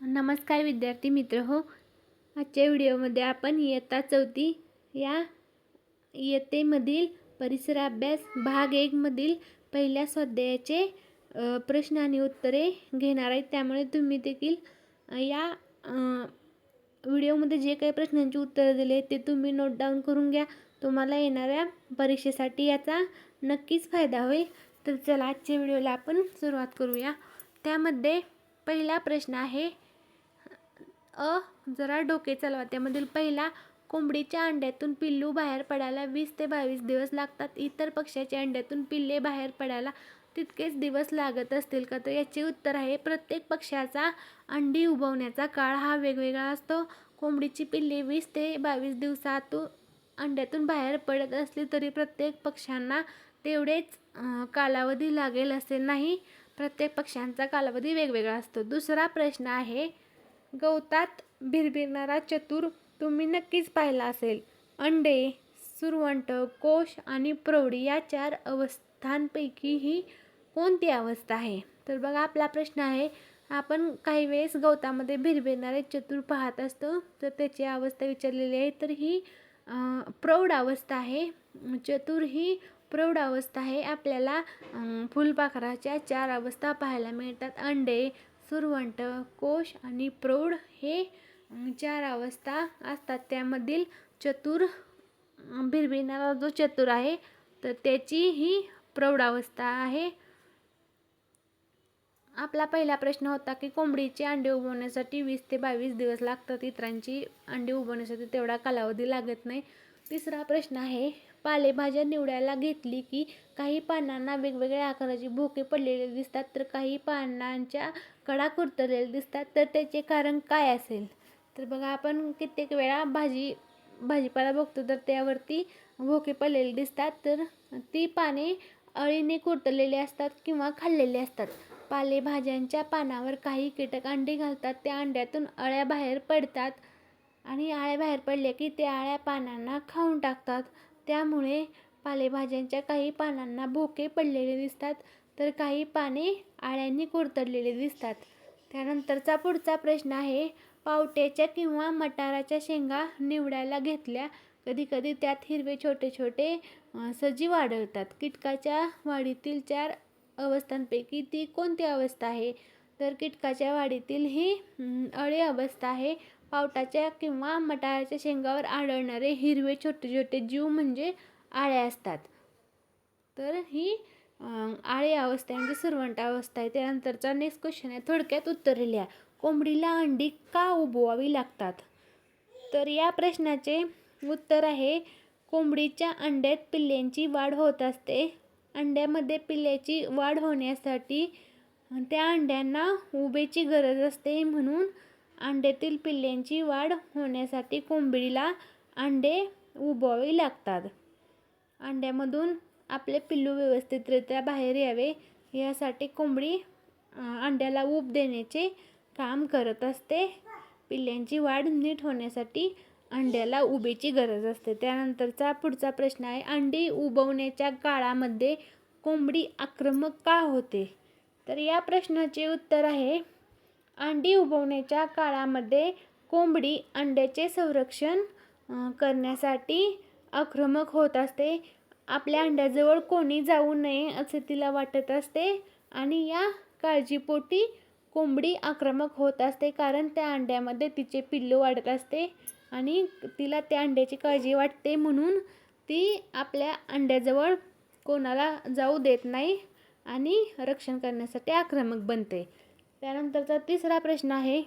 नमस्कार विद्यार्थी मित्र हो. आजच्या व्हिडिओमध्ये आपण इयत्ता चौथी या इयत्तेमधील परिसर अभ्यास भाग एकमधील पहिल्या स्वाध्यायाचे प्रश्न आणि उत्तरे घेणार आहेत त्यामुळे तुम्ही देखील या व्हिडिओमध्ये जे काही प्रश्नांची उत्तरं दिले ते तुम्ही नोट डाऊन करून घ्या. तुम्हाला येणाऱ्या परीक्षेसाठी याचा नक्कीच फायदा होईल. तर चला आजच्या व्हिडिओला आपण सुरुवात करूया. त्यामध्ये पहिला प्रश्न आहे अ जरा डोके चालवा. त्यामधील पहिला कोंबडीच्या अंड्यातून पिल्लू बाहेर पडायला वीस ते बावीस दिवस लागतात. इतर पक्ष्याच्या अंड्यातून पिल्ले बाहेर पडायला तितकेच दिवस लागत असतील का? तर याचे उत्तर आहे प्रत्येक पक्ष्याचा अंडी उबवण्याचा काळ हा वेगवेगळा असतो. कोंबडीची पिल्ले वीस ते बावीस दिवसातून अंड्यातून बाहेर पडत असली तरी प्रत्येक पक्ष्यांना तेवढेच कालावधी लागेल असे नाही. प्रत्येक पक्ष्यांचा कालावधी वेगवेगळा असतो. दुसरा प्रश्न आहे गवतात भिरभिरणारा चतुर तुम्ही नक्कीच पाहिला असेल. अंडे सुरवंट कोश आणि प्रौढी या चार अवस्थांपैकी ही कोणती अवस्था आहे? तर बघा आपला प्रश्न आहे आपण काही वेळेस गवतामध्ये भिरभिरणारे चतुर पाहत असतो तर त्याची अवस्था विचारलेली आहे तर ही प्रौढ अवस्था आहे. चतुर ही प्रौढ अवस्था आहे. आपल्याला फुलपाखराच्या चार अवस्था पाहायला मिळतात. अंडे सुरवंट कोश आणि प्रौढ हे चार अवस्था असतात. त्यामधील चतुर अं, भिरभिरणारा जो चतुर आहे तर त्याची ही प्रौढ अवस्था आहे. आपला पहिला प्रश्न होता की कोंबडीचे अंडे उबवण्यासाठी वीस ते बावीस दिवस लागतात. इतरांची अंडे उबवण्यासाठी तेवढा कालावधी लागत नाही. तिसरा प्रश्न आहे पालेभाज्या निवडायला घेतली की काही पानांना वेगवेगळ्या आकाराचे भोके पडलेले दिसतात तर काही पानांच्या कडा कुरतरलेल्या दिसतात तर त्याचे कारण काय असेल? तर बघा आपण कित्येक वेळा भाजी भाजीपाला बघतो तर त्यावरती भोके पडलेले दिसतात तर ती पाने अळीने कुरतलेली असतात किंवा खाल्लेली असतात. पालेभाज्यांच्या पानावर काही कीटक अंडी घालतात त्या अंड्यातून अळ्या बाहेर पडतात आणि अळ्या बाहेर पडल्या की त्या अळ्या पानांना खाऊन टाकतात. त्यामुळे पालेभाज्यांच्या काही पानांना भोके पडलेले दिसतात तर काही पाने आळ्यांनी कोरतडलेले दिसतात. त्यानंतरचा पुढचा प्रश्न आहे पावट्याच्या किंवा मटाराच्या शेंगा निवडायला घेतल्या कधीकधी त्यात हिरवे छोटे छोटे सजीव आढळतात कीटकाच्या वाढीतील चार अवस्थांपैकी ती कोणती अवस्था आहे? तर कीटकाच्या वाढीतील ही अळे अळी अवस्था आहे. पावटाच्या किंवा मटाळाच्या शेंगावर आढळणारे हिरवे छोटे छोटे जीव म्हणजे आळ्या असतात. तर ही आळे आळी अवस्था आहे म्हणजे सुरवंट अवस्था आहे. त्यानंतरचा नेक्स्ट क्वेश्चन आहे थोडक्यात उत्तर लिहा. कोंबडीला अंडी का उबवावी लागतात? तर या प्रश्नाचे उत्तर आहे कोंबडीच्या अंड्यात पिल्ल्यांची वाढ होत असते. अंड्यामध्ये पिल्ल्याची वाढ होण्यासाठी त्या अंड्यांना उभेची गरज असते म्हणून अंड्यातील पिल्ल्यांची वाढ होण्यासाठी कोंबडीला अंडे उबवावी लागतात. अंड्यामधून आपले पिल्लू व्यवस्थितरित्या बाहेर यावे यासाठी कोंबडी अंड्याला ऊब देण्याचे काम करत असते. पिल्ल्यांची वाढ नीट होण्यासाठी अंड्याला उबेची गरज असते. त्यानंतरचा पुढचा प्रश्न आहे अंडी उबवण्याच्या काळामध्ये कोंबडी आक्रमक का होते? तर या प्रश्नाचे उत्तर आहे अंडी उबवण्याच्या काळामध्ये कोंबडी अंड्याचे संरक्षण करण्यासाठी आक्रमक होत असते. आपल्या अंड्याजवळ कोणी जाऊ नये असे तिला वाटत असते आणि या काळजीपोटी कोंबडी आक्रमक होत असते कारण त्या अंड्यामध्ये तिचे पिल्लू वाढत असते आणि तिला त्या अंड्याची काळजी वाटते म्हणून ती आपल्या अंड्याजवळ कोणाला जाऊ देत नाही आणि रक्षण करण्यासाठी आक्रमक बनते. त्यानंतरचा तिसरा प्रश्न आहे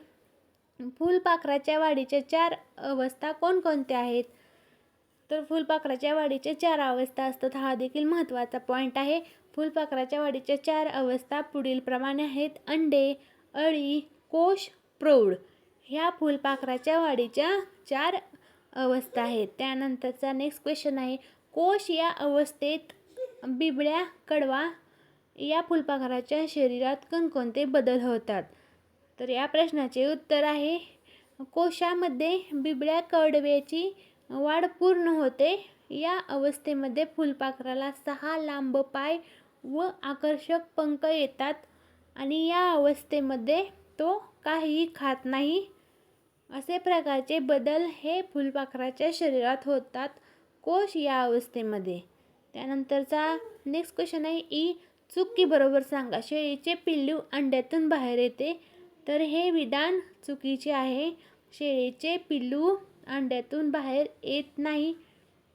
फुलपाखराच्या वाढीच्या चार अवस्था कोणकोणत्या आहेत? तर फुलपाखराच्या वाढीच्या चार अवस्था असतात हा देखील महत्त्वाचा पॉईंट आहे. फुलपाखराच्या वाढीच्या चार अवस्था पुढीलप्रमाणे आहेत अंडे अळी कोश प्रौढ. ह्या फुलपाखराच्या वाढीच्या चार अवस्था आहेत. त्यानंतरचा नेक्स्ट क्वेश्चन आहे कोश या अवस्थेत बिबळ्या कडवा या फुलपाखराच्या शरीरात कोणकोणते बदल होतात? तर या प्रश्नाचे उत्तर आहे कोशामध्ये बिबळ्या कडव्याची वाढ पूर्ण होते. या अवस्थेमध्ये फुलपाखराला सहा लांब पाय व आकर्षक पंख येतात आणि या अवस्थेमध्ये तो काहीही खात नाही. असे प्रकारचे बदल हे फुलपाखराच्या शरीरात होतात कोश या अवस्थेमध्ये. त्यानंतरचा नेक्स्ट क्वेश्चन आहे ई चुकी बरोबर सांगा. शेळीचे पिल्लू अंड्यातून बाहेर येते. तर हे विधान चुकीचे आहे. शेळीचे पिल्लू अंड्यातून बाहेर येत नाही.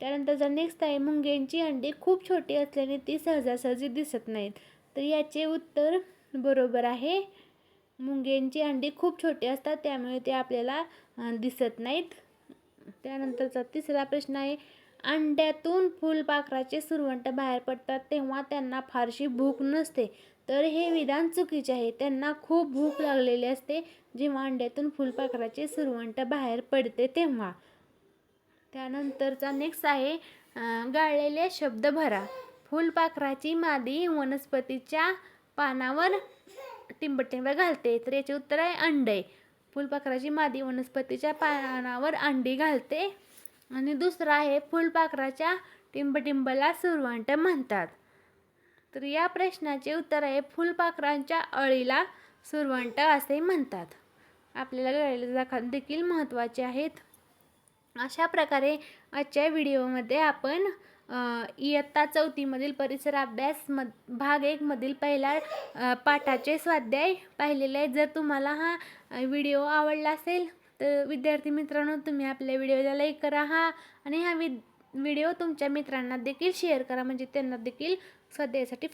त्यानंतरचा नेक्स्ट आहे मुंग्यांची अंडी खूप छोटी असल्याने ती सहजासहजी दिसत नाहीत. तर याचे उत्तर बरोबर आहे. मुंग्यांची अंडी खूप छोटी असतात त्यामुळे ते आपल्याला दिसत नाहीत. त्यानंतरचा तिसरा प्रश्न आहे. अंड्यातून फुलपाखराचे सुरवंट बाहेर पडतात तेव्हा त्यांना फारशी भूक नसते. तर हे विधान चुकीचे आहे. त्यांना खूप भूक लागलेली असते जेव्हा अंड्यातून फुलपाखराचे सुरवंट बाहेर पडते तेव्हा. त्यानंतरचा नेक्स्ट आहे गाळलेले शब्द भरा. फुलपाखराची मादी वनस्पतीच्या पानावर टिंबटिंब घालते. तर याचे उत्तर आहे अंडे. फुलपाखराची मादी वनस्पतीच्या पानावर अंडी घालते. आणि दुसरं आहे फुलपाखराच्या टिंबटिंबला सुरवंट म्हणतात. तर या प्रश्नाचे उत्तर आहे फुलपाखरांच्या अळीला सुरवंट असे म्हणतात. आपल्याला गळलेले देखील महत्त्वाचे आहेत. अशा प्रकारे आजच्या व्हिडिओमध्ये आपण इयत्ता चौथीमधील परिसर अभ्यास मध भाग एकमधील पहिल्या पाठाचे स्वाध्याय पाहिलेले आहेत. जर तुम्हाला हा व्हिडिओ आवडला असेल तर विद्यार्थी मित्रांनो तुम्ही आपल्या व्हिडिओला लाईक करा हा आणि हा वि व्हिडिओ तुमच्या मित्रांना देखील शेअर करा. म्हणजे त्यांना देखील स्वाध्यायासाठी